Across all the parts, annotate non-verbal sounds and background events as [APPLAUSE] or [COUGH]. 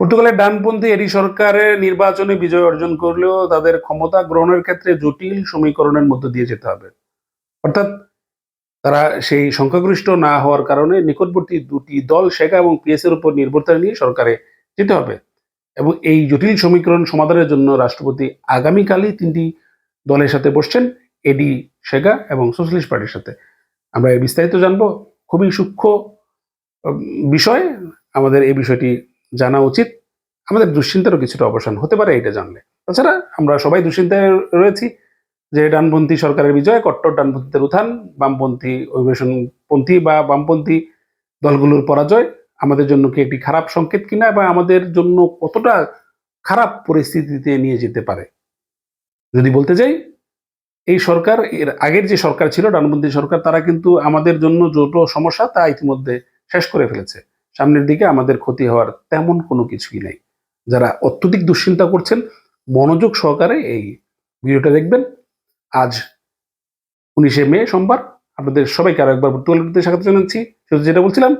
পর্তুগালের ডানপন্থী এডি সরকারের নির্বাচনে বিজয় অর্জন করলেও তাদের ক্ষমতা গ্রহণের ক্ষেত্রে জটিল সমীকরণের মধ্য দিয়ে যেতে হবে। অর্থাৎ তারা সেই সংখ্যাগরিষ্ঠ না হওয়ার কারণে নিকটবর্তী দুটি দল শেখা এবং পিএস এর উপর নির্ভরতা নিয়ে সরকারে যেতে হবে এবং এই জটিল সমীকরণ সমাধানের জন্য রাষ্ট্রপতি আগামীকালই তিনটি দলের সাথে বসছেন, এডি শেগা এবং সোশ্যালিস্ট পার্টির সাথে। আমরা বিস্তারিত জানব। খুবই সূক্ষ্ম বিষয়। আমাদের এই বিষয়টি জানা উচিত। আমাদের দুশ্চিন্তারও কিছুটা অবসান হতে পারে এটা জানলে। তাছাড়া আমরা সবাই দুশ্চিন্তায় রয়েছি যে ডানপন্থী সরকারের বিজয়, কট্টর ডানপন্থীদের উত্থান, বামপন্থী অভিবেশনপন্থী বা বামপন্থী দলগুলোর পরাজয়, আমাদের জন্য কি একটি খারাপ সংকেত কিনা বা আমাদের জন্য কতটা খারাপ পরিস্থিতিতে নিয়ে যেতে পারে? যদি বলতে যাই, এই সরকার, এর আগের যে সরকার ছিল, ডানপন্থী সরকার, তারা কিন্তু আমাদের জন্য যত সমস্যা তা ইতিমধ্যে শেষ করে ফেলেছে। সামনের দিকে আমাদের ক্ষতি হওয়ার তেমন কোনো কিছুই নেই। যারা অত্যধিক দুশ্চিন্তা করছেন, মনোযোগ সহকারে এই ভিডিওটা দেখবেন। আজ উনিশে মে সোমবার, আপনাদের সবাইকে আরও একবার পর্তুগালতে স্বাগত জানাচ্ছি। শুধু যেটা বলছিলাম,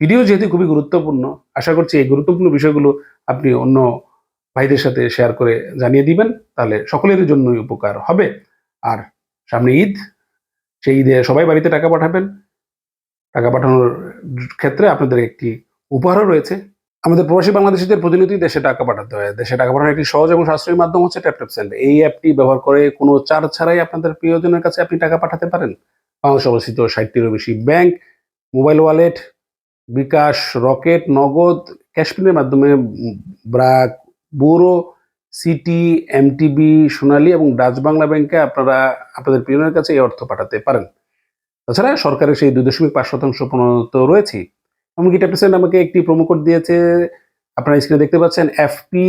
ভিডিও যেহেতু খুবই গুরুত্বপূর্ণ, আশা করছি এই গুরুত্বপূর্ণ বিষয়গুলো আপনি অন্য ভাইদের সাথে শেয়ার করে জানিয়ে দিবেন, তাহলে সকলের জন্যই উপকার হবে। আর সামনে ঈদ, সেই ঈদে সবাই বাড়িতে টাকা পাঠাবেন। টাকা পাঠানোর ক্ষেত্রে আপনাদের একটি উপহারও রয়েছে। আমাদের প্রবাসী বাংলাদেশিদের প্রতিনিধি দেশে টাকা পাঠাতে হয়। দেশে টাকা পাঠানোর একটি সহজ এবং সাশ্রয়ী মাধ্যম হচ্ছে ট্যাপট্যাপ সেন্ড এই অ্যাপটি ব্যবহার করে কোনো চার্জ ছাড়াই আপনাদের প্রিয়জনের কাছে আপনি টাকা পাঠাতে পারেন। বাংলাদেশ অবস্থিত ষাটটিরও বেশি bank, mobile wallet, bKash, Rocket, Nagad ক্যাশপিনের মাধ্যমে BRAC bureau City, MTB, Sonali এবং ডাচ বাংলা ব্যাংকে আপনারা, আপনাদের প্রিয়জনের কাছে এই অর্থ পাঠাতে পারেন। তাছাড়া সরকারের সেই দুই দশমিক পাঁচ শতাংশ প্রণত রয়েছে। এমনকি ট্যাপটেসেন্ট আমাকে একটি কোড দিয়েছে। আপনারা স্ক্রিনে দেখতে পাচ্ছেন এফপি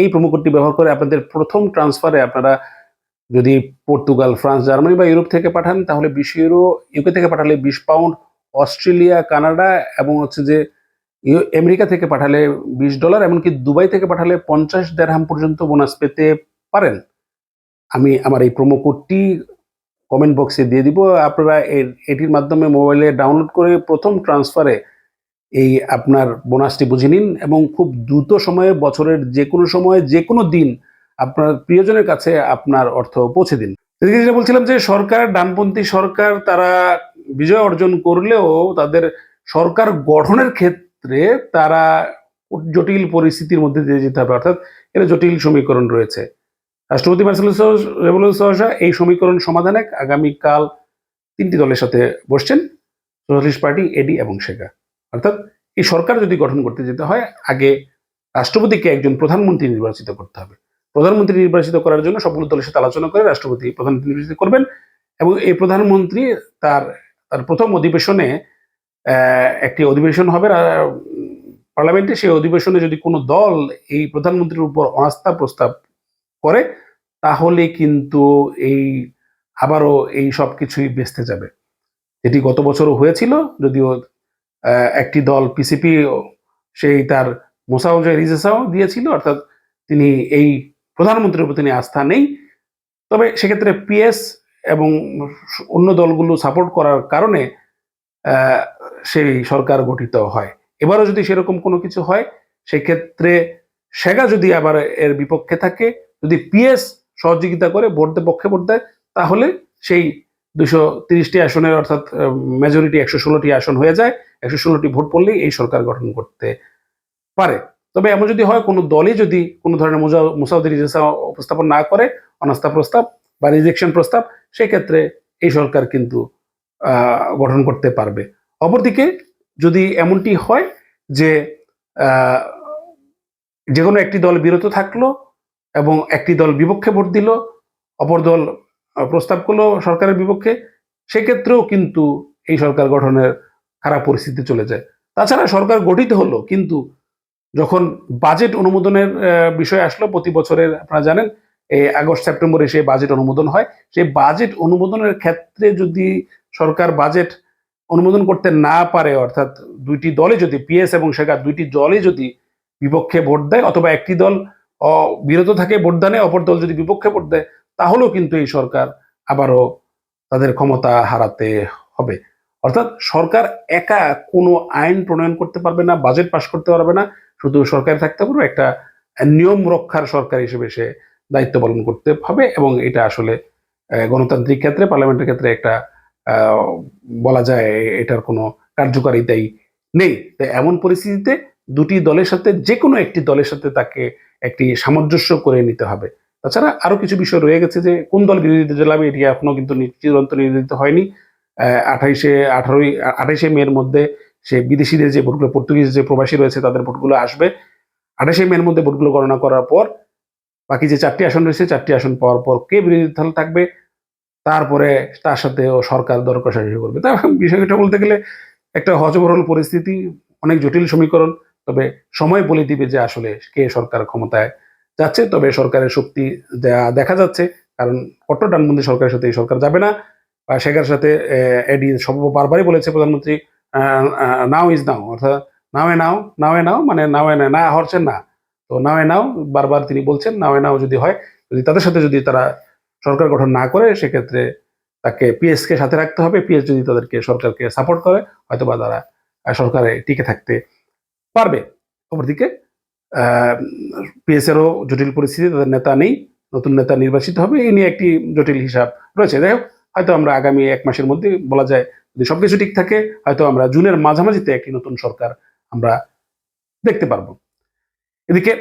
এই কোডটি ব্যবহার করে আপনাদের প্রথম ট্রান্সফারে আপনারা যদি পর্তুগাল ফ্রান্স জার্মানি বা ইউরোপ থেকে পাঠান, তাহলে বিশ ইউরো ইউকে থেকে পাঠালে বিশ পাউন্ড অস্ট্রেলিয়া কানাডা এবং হচ্ছে যে আমেরিকা থেকে পাঠালে বিশ ডলার এমনকি দুবাই থেকে পাঠালে পঞ্চাশ দেড়হাম পর্যন্ত বোনাস পেতে পারেন। আমি আমার এই প্রোমো কোডটি কমেন্ট বক্সে দিয়ে দিব। আপনারা এর- এটির মাধ্যমে মোবাইলে ডাউনলোড করে প্রথম ট্রান্সফারে এই আপনার বোনাসটি বুঝে নিন এবং খুব দ্রুত সময়ে বছরের যে কোনো সময়ে যে কোনো দিন আপনার প্রিয়জনের কাছে আপনার অর্থ পৌঁছে দিন। এদিকে যেটা বলছিলাম যে সরকার, ডানপন্থী সরকার তারা বিজয় অর্জন করলেও তাদের সরকার গঠনের ক্ষেত্রে তারা জটিল পরিস্থিতির মধ্যে দিয়ে যেতে হবে। অর্থাৎ এটা জটিল সমীকরণ রয়েছে। রাষ্ট্রপতি রেবুলো সহসা এই সমীকরণ সমাধানে আগামীকাল তিনটি দলের সাথে বসছেন সোশ্যালিস্ট পার্টি, এডি এবং শেখা। অর্থাৎ এই সরকার যদি গঠন করতে যেতে হয়, আগে রাষ্ট্রপতিকে একজন প্রধানমন্ত্রী নির্বাচিত করতে হবে। প্রধানমন্ত্রী নির্বাচিত করার জন্য সবগুলো দলের সাথে আলোচনা করে রাষ্ট্রপতি প্রধানমন্ত্রী নির্বাচিত করবেন এবং এই প্রধানমন্ত্রী তার তার প্রথম অধিবেশনে একটি অধিবেশন হবে পার্লামেন্টে। সেই অধিবেশনে যদি কোনো দল এই প্রধানমন্ত্রীর উপর অনাস্থা প্রস্তাব করে, তাহলে কিন্তু এই আবারও এই সব কিছুই বেসতে যাবে। যেটি গত বছরও হয়েছিল, যদিও একটি দল পিসিপি সেই তার মোসাউজে রিজেসাও দিয়েছিল, অর্থাৎ তিনি এই প্রধানমন্ত্রীর উপর তিনি আস্থা নেই। তবে সেক্ষেত্রে পিএস এবং অন্য দলগুলো সাপোর্ট করার কারণে সেই সরকার গঠিত হয়। এবারও যদি সেরকম কোনো কিছু হয়, সেক্ষেত্রে সেগা যদি আবার এর বিপক্ষে থাকে যদি পিএস সহযোগিতা করে ভোট দেয় পক্ষে ভোট দেয়, তাহলে সেই দুশো তিরিশটি আসনের অর্থাৎ মেজরিটি একশো ষোলোটি আসন হয়ে যায়। একশো ষোলোটি ভোট পড়লেই এই সরকার গঠন করতে পারে। তবে এমন যদি হয়, কোনো দলই যদি কোনো ধরনের মুজা- মুসাউদ্দিন রিজেসা উপস্থাপন না করে, অনাস্থা প্রস্তাব বা রিজেকশন প্রস্তাব, সেক্ষেত্রে এই সরকার কিন্তু গঠন করতে পারবে। অপরদিকে যদি এমনটি হয় যে যে কোনো একটি দল বিরত থাকল এবং একটি দল বিপক্ষে ভোট দিল, অপর দল প্রস্তাব করল সরকারের বিপক্ষে, সেক্ষেত্রেও কিন্তু এই সরকার গঠনের খারাপ পরিস্থিতি চলে যায়। তাছাড়া সরকার গঠিত হলো, কিন্তু যখন বাজেট অনুমোদনের বিষয় আসলো, প্রতি বছরের আপনারা জানেন এই আগস্ট, সেপ্টেম্বরে সেই বাজেট অনুমোদন হয়। সেই বাজেট অনুমোদনের ক্ষেত্রে যদি সরকার বাজেট অনুমোদন করতে না পারে, অর্থাৎ দুইটি দলে যদি পিএস এবং সেগা দুইটি দলে যদি বিপক্ষে ভোট দেয়, অথবা একটি দল বিরত থাকে ভোটদানে, অপর দল যদি বিপক্ষে ভোট দেয়, তাহলেও কিন্তু এই সরকার আবারও তাদের ক্ষমতা হারাতে হবে। অর্থাৎ সরকার একা কোনো আইন প্রণয়ন করতে পারবে না, বাজেট পাশ করতে পারবে না, শুধু সরকারে থাকতে পারবে একটা নিয়ম রক্ষার সরকার হিসেবে সে দায়িত্ব পালন করতে হবে এবং এটা আসলে গণতান্ত্রিক ক্ষেত্রে, পার্লামেন্টের ক্ষেত্রে একটা বলা যায় এটার কোনো কার্যকারিতাই নেই। তাই এমন পরিস্থিতিতে দুটি দলের সাথে যে কোনো একটি দলের সাথে তাকে একটি সামঞ্জস্য করে নিতে হবে। তাছাড়া আরও কিছু বিষয় রয়ে গেছে যে, কোন দল বিরোধিতা চালাবে এটি এখনও কিন্তু চিরন্ত নির্ধারিত হয়নি। আঠাইশে, আঠারোই, আঠাইশে মের মধ্যে সে বিদেশিদের যে ভোটগুলো, পর্তুগিজ যে প্রবাসী রয়েছে তাদের ভোটগুলো আসবে। আঠাশে মের মধ্যে ভোটগুলো গণনা করার পর, বাকি যে চারটি আসন রয়েছে, চারটি আসন পাওয়ার পর কে বিরোধী দল থাকবে, তারপরে তার সাথে ও সরকার দর কষাকষি করবে। তা বিষয়টা বলতে গেলে একটা হজবরল পরিস্থিতি, অনেক জটিল সমীকরণ। তবে সময় বলে দিবে যে আসলে কে সরকার ক্ষমতায় যাচ্ছে, তবে সরকারের শক্তি দেখা যাচ্ছে। কারণ কট্টর ডানবন্দি সরকারের সাথে এই সরকার যাবে না। বা শেখার সাথে এডি সব বারবারই বলেছে প্রধানমন্ত্রী নাও ইজ নাও, অর্থাৎ নাওয়ে নাও নাওয়ে নাও মানে নাওয়ে না না হচ্ছে না। তো নাওয়ে নাও, বারবার তিনি বলছেন, নাওয়ে নাও যদি হয়, যদি তাদের সাথে যদি তারা সরকার গঠন না করে, সেক্ষেত্রে তাকে পিএস কে সাথে রাখতে হবে। পিএস যদি তাদেরকে সরকারকে সাপোর্ট করে হয়তো বা তারা সরকারে টিকে থাকতে পারবে। অপরদিকে পিএস এরও জটিল পরিস্থিতি, তাদের নেতা নেই, নতুন নেতা নির্বাচিত হবে এই নিয়ে একটি জটিল হিসাব রয়েছে। যাই হোক, হয়তো আমরা আগামী এক মাসের মধ্যে বলা যায় যদি সবকিছু ঠিক থাকে, হয়তো আমরা জুনের মাঝামাঝিতে একটি নতুন সরকার আমরা দেখতে পারব। এদিকে,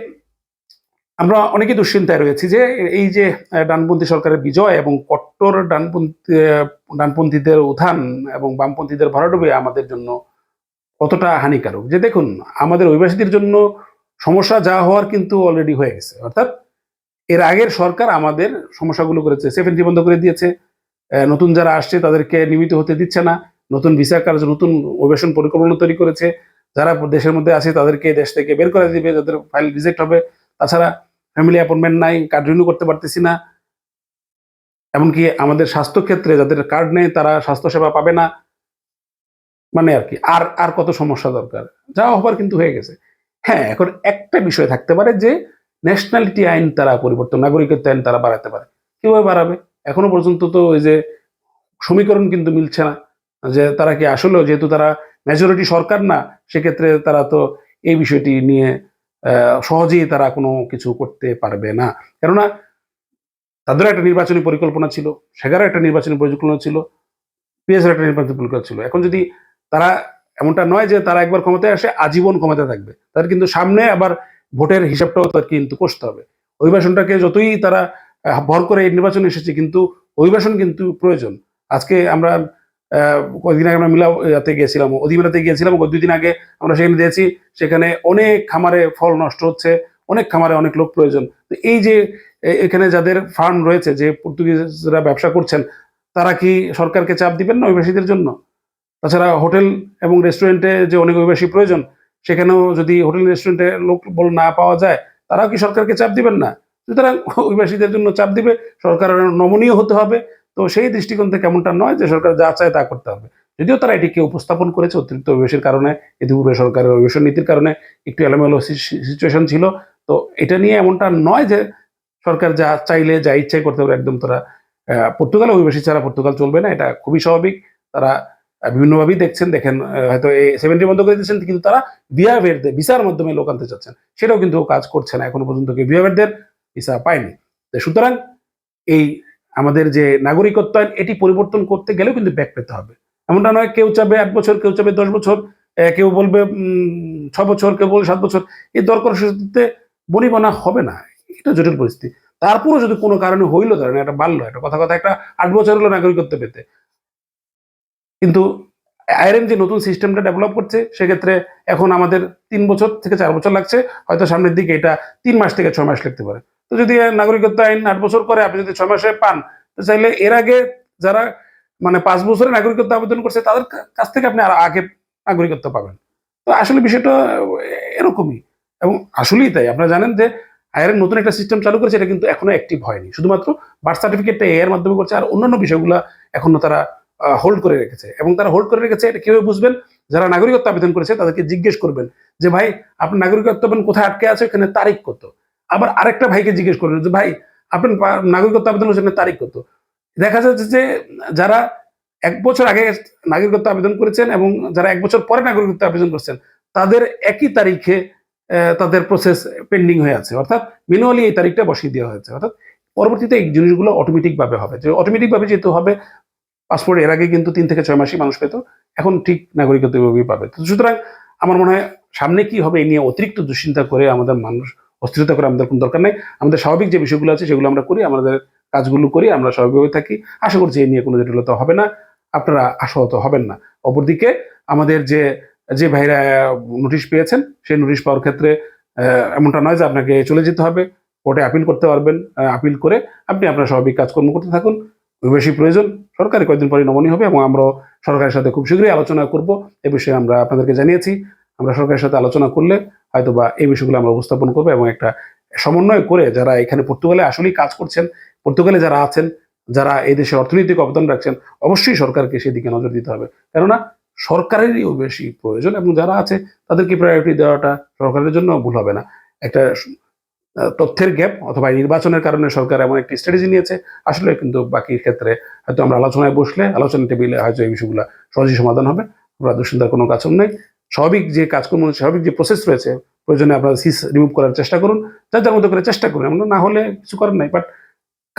আমরা অনেকে দুশ্চিন্তায় রয়েছি যে এই যে ডানপন্থী সরকারের বিজয় এবং কট্টর ডানপন্থী ডানপন্থীদের উত্থান এবং বামপন্থীদের ভরাডুবে আমাদের জন্য কতটা হানিকারক? যে দেখুন, আমাদের অভিবাসীদের জন্য সমস্যা যা হওয়ার কিন্তু অলরেডি হয়ে গেছে। অর্থাৎ এর আগের সরকার আমাদের সমস্যাগুলো করেছে সেভেন্টি বন্ধ করে দিয়েছে। নতুন যারা আসছে তাদেরকে নিয়মিত হতে দিচ্ছে না। নতুন ভিসা কার্য নতুন অভিবাসন পরিকল্পনা তৈরি করেছে। যারা দেশের মধ্যে আছে তাদেরকে দেশ থেকে বের করে দিবে, যাদের ফাইল রিজেক্ট হবে। তাছাড়া ফ্যামিলি অ্যাপয়েন্টমেন্ট নাই কার্ড রিনিউ করতে পারতেছি না। এমনকি আমাদের স্বাস্থ্য ক্ষেত্রে যাদের কার্ড নেই, তারা স্বাস্থ্যসেবা পাবে না। মানে আর কি, আর আর কত সমস্যা দরকার। যা হবার কিন্তু হয়ে গেছে। হ্যাঁ এখন একটা বিষয় থাকতে পারে যে ন্যাশনালিটি আইন তারা পরিবর্তন, নাগরিকত্ব আইন তারা বাড়াতে পারে। কীভাবে বাড়াবে? এখনও পর্যন্ত তো ওই যে, সমীকরণ কিন্তু মিলছে না। যে তারা কি আসলে যেহেতু তারা মেজরিটি সরকার না, সেক্ষেত্রে তারা তো এই বিষয়টি নিয়ে সহজেই তারা কোনো কিছু করতে পারবে না। কেননা তাদের একটা নির্বাচনী পরিকল্পনা ছিল, সেগারও একটা নির্বাচনী পরিকল্পনা ছিল, পিএসের একটা নির্বাচনী পরিকল্পনা ছিল। এখন যদি তারা এমনটা নয় যে তারা একবার ক্ষমতায় আসে, আজীবন ক্ষমতায় থাকবে। তাদের কিন্তু সামনে আবার ভোটের হিসাবটাও তার কিন্তু কষতে হবে। অভিবাসনটাকে যতই তারা ভর করে এই নির্বাচনে এসেছে, কিন্তু অভিবাসন কিন্তু প্রয়োজন। আজকে আমরা কয়েকদিন আগে আমরা মিলাতে গিয়েছিলাম অধিমেলাতে গিয়েছিলাম দুই দিন আগে আমরা সেখানে দিয়েছি, সেখানে অনেক খামারে ফল নষ্ট হচ্ছে, অনেক খামারে অনেক লোক প্রয়োজন। তো এই যে এখানে যাদের ফার্ম রয়েছে, যে পর্তুগিজরা ব্যবসা করছেন, তারা কি সরকারকে চাপ দিবেন না অভিবাসীদের জন্য? তাছাড়া হোটেল এবং রেস্টুরেন্টে যে অনেক অভিবাসী প্রয়োজন, সেখানেও যদি হোটেল রেস্টুরেন্টে লোক বল না পাওয়া যায়, তারাও কি সরকারকে চাপ দিবেন না? সুতরাং [LAUGHS] অভিবাসীদের জন্য চাপ দিবে, সরকারের নমনীয় হতে হবে। তো সেই দৃষ্টিকোণ থেকে এমনটা নয় যে সরকার যা চায় তা করতে হবে। যদিও তারা এটিকে উপস্থাপন করেছে অতিরিক্ত অভিবাসীর কারণে, ইতিপূর্বে সরকারের অভিবাসন নীতির কারণে একটু এলোমেলো সিচুয়েশন ছিল। তো এটা নিয়ে এমনটা নয় যে সরকার যা চাইলে, যা ইচ্ছাই করতে পারে, একদম তারা পর্তুগাল অভিবাসী ছাড়া পর্তুগাল চলবে না, এটা খুবই স্বাভাবিক। তারা বিভিন্নভাবেই দেখছেন, দেখেন হয়তো এই সেভেন্টি বন্ধ করে দিচ্ছেন কিন্তু তারা বিহাভেরদের ভিসার মাধ্যমে লোক আনতে চাচ্ছেন। সেটাও কিন্তু কাজ করছে না, এখনও পর্যন্ত কেউ বিহাভেরদের ভিসা পায়নি। সুতরাং এই আমাদের যে নাগরিকত্ব আইন এটি পরিবর্তন করতে গেলেও কিন্তু ব্যাক পেতে হবে। এমনটা নয় কেউ চাবে আট বছর, কেউ চাবে দশ বছর কেউ বলবে ছ বছর, কেউ বলবে সাত বছর। এই দরকার সাথে বনিবনা হবে না, এটা জটিল পরিস্থিতি। তারপরে যদি কোনো কারণে হইল, ধরেন একটা বাড়লো, একটা কথা কথা, একটা আট বছর হলো নাগরিকত্ব পেতে। কিন্তু আইরেন যে নতুন সিস্টেমটা ডেভেলপ করছে, সেক্ষেত্রে এখন আমাদের তিন বছর থেকে চার বছর লাগছে, হয়তো সামনের দিকে এটা তিন মাস থেকে ছয় মাস লাগতে পারে। তো যদি নাগরিকত্ব আইন আট বছর করে, আপনি যদি ছয় মাসে পান, তো চাইলে এর আগে যারা মানে পাঁচ বছরে নাগরিকত্ব আবেদন করছে, তাদের কাছ থেকে আপনি আর আগে নাগরিকত্ব পাবেন। তো আসলে বিষয়টা এরকমই, এবং আসলেই তাই। আপনারা জানেন যে আইআরএন নতুন একটা সিস্টেম চালু করেছে, এটা কিন্তু এখনও অ্যাক্টিভ হয়নি। শুধুমাত্র বার্থ সার্টিফিকেটটা এর মাধ্যমে করছে, আর অন্যান্য বিষয়গুলো এখনও তারা হোল্ড করে রেখেছে। এবং তারা হোল্ড করে রেখেছে, এটা কীভাবে বুঝবেন? যারা নাগরিকত্ব আবেদন করেছে, তাদেরকে জিজ্ঞেস করবেন যে, ভাই, আপনার নাগরিকত্ব আবেদন কোথায় আটকে আছে? এখানে তারিখ কত? আবার আরেকটা ভাইকে জিজ্ঞেস করবেন যে, ভাই, আপনার নাগরিকত্ব আবেদন করেছেন এখানে তারিখ কত? দেখা যাচ্ছে যে, যারা এক বছর আগে নাগরিকত্ব আবেদন করেছেন এবং যারা এক বছর পরে নাগরিকত্ব আবেদন করছেন, তাদের একই তারিখে তাদের প্রসেস পেন্ডিং হয়ে আছে। অর্থাৎ ম্যানুয়ালি এই তারিখটা বসিয়ে দেওয়া হয়েছে। অর্থাৎ পরবর্তীতে এই জিনিসগুলো অটোমেটিক ভাবে হবে। যে অটোমেটিক ভাবে যেহেতু হবে পাসপোর্ট এর আগে কিন্তু তিন থেকে ছয় মাসই মানুষ পেত, এখন ঠিক নাগরিকত্ব পাবে। তো সুতরাং আমার মনে হয় সামনে কি হবে এই নিয়ে অতিরিক্ত দুশ্চিন্তা করে আমাদের মানুষ, অস্থিরতা করে আমাদের কোনো দরকার নেই। আমাদের স্বাভাবিক যে বিষয়গুলো আছে সেগুলো আমরা করি, আমাদের কাজগুলো করি, আমরা স্বাভাবিকভাবে থাকি। আশা করছি এই নিয়ে কোনো জটিলতা হবে না, আপনারা আশাহত হবেন না। অপরদিকে আমাদের যে যে ভাইরা নোটিশ পেয়েছেন, সেই নোটিশ পাওয়ার ক্ষেত্রে এমনটা নয় যে আপনাকে চলে যেতে হবে। কোর্টে আপিল করতে পারবেন আপিল করে আপনি আপনার স্বাভাবিক কাজকর্ম করতে থাকুন। বেশি প্রয়োজন। সরকারি কয়েকদিন পরে নমনীয় হবে এবং আমরা সরকারের সাথে খুব শীঘ্রই আলোচনা করব। এ বিষয়ে আমরা আপনাদেরকে জানিয়েছি। আমরা সরকারের সাথে আলোচনা করলে হয়তো বা এই বিষয়গুলো আমরা উপস্থাপন করব এবং একটা সমন্বয় করে যারা এখানে পর্তুগালে আসলেই কাজ করছেন, পর্তুগালে যারা আছেন, যারা এই দেশে অর্থনৈতিক অবদান রাখছেন, অবশ্যই সরকারকে সেদিকে নজর দিতে হবে। কেননা সরকারেরই বেশি প্রয়োজন এবং যারা আছে তাদেরকে প্রায়োরিটি দেওয়াটা সরকারের জন্য ভুল হবে না। একটা তথ্যের গ্যাপ অথবা নির্বাচনের কারণে সরকার এমন একটি স্ট্র্যাটেজি নিয়েছে, আসলে কিন্তু বাকি ক্ষেত্রে হয়তো আমরা আলোচনায় বসলে আলোচনা টেবিলে হয়তো এই বিষয়গুলো সহজেই সমাধান হবে। আমরা দুশ্চিন্তার কোনো কাজ নেই। স্বাভাবিক যে কাজকর্ম, স্বাভাবিক যে প্রসেস রয়েছে, প্রয়োজনে আপনারা সিস রিমুভ করার চেষ্টা করুন যার মতো করে চেষ্টা করুন এমন না হলে কিছু করার নাই। বাট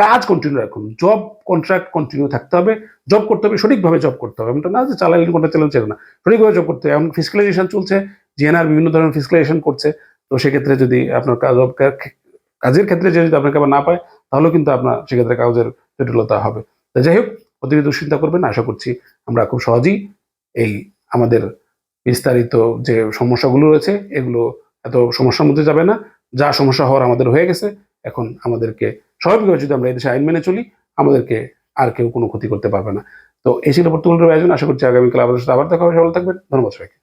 কাজ কন্টিনিউ রাখুন জব কন্ট্রাক্ট কন্টিনিউ থাকতে হবে জব করতে হবে, সঠিকভাবে জব করতে হবে। এমনটা না যে চালাইলেন কোনটা ছিল না। সঠিকভাবে জব করতে হবে, এমন ফিসকালাইজেশন চলছে জিএনআর বিভিন্ন ধরনের ফিসকালাইজেশন করছে। তো সেক্ষেত্রে যদি আপনার কাজ কাজের ক্ষেত্রে যদি আপনাকে আবার না পায়, তাহলেও কিন্তু আপনার সেক্ষেত্রে কাগজের জটিলতা হবে। তো যাই হোক অতিরিক্ত দুশ্চিন্তা করবেন আশা করছি আমরা খুব সহজেই এই আমাদের বিস্তারিত যে সমস্যাগুলো রয়েছে, এগুলো এত সমস্যার মধ্যে যাবে না। যা সমস্যা হওয়ার আমাদের হয়ে গেছে, এখন আমাদেরকে স্বাভাবিকভাবে যদি আমরা এই দেশে আইন মেনে চলি, আমাদেরকে আর কেউ কোনো ক্ষতি করতে পারবে না। তো এই ছিল পর্তুগালের আয়োজন, আশা করছি আগামীকাল আমাদের সাথে আবার দেখা হবে। সবাই থাকবেন, ধন্যবাদ সবাইকে।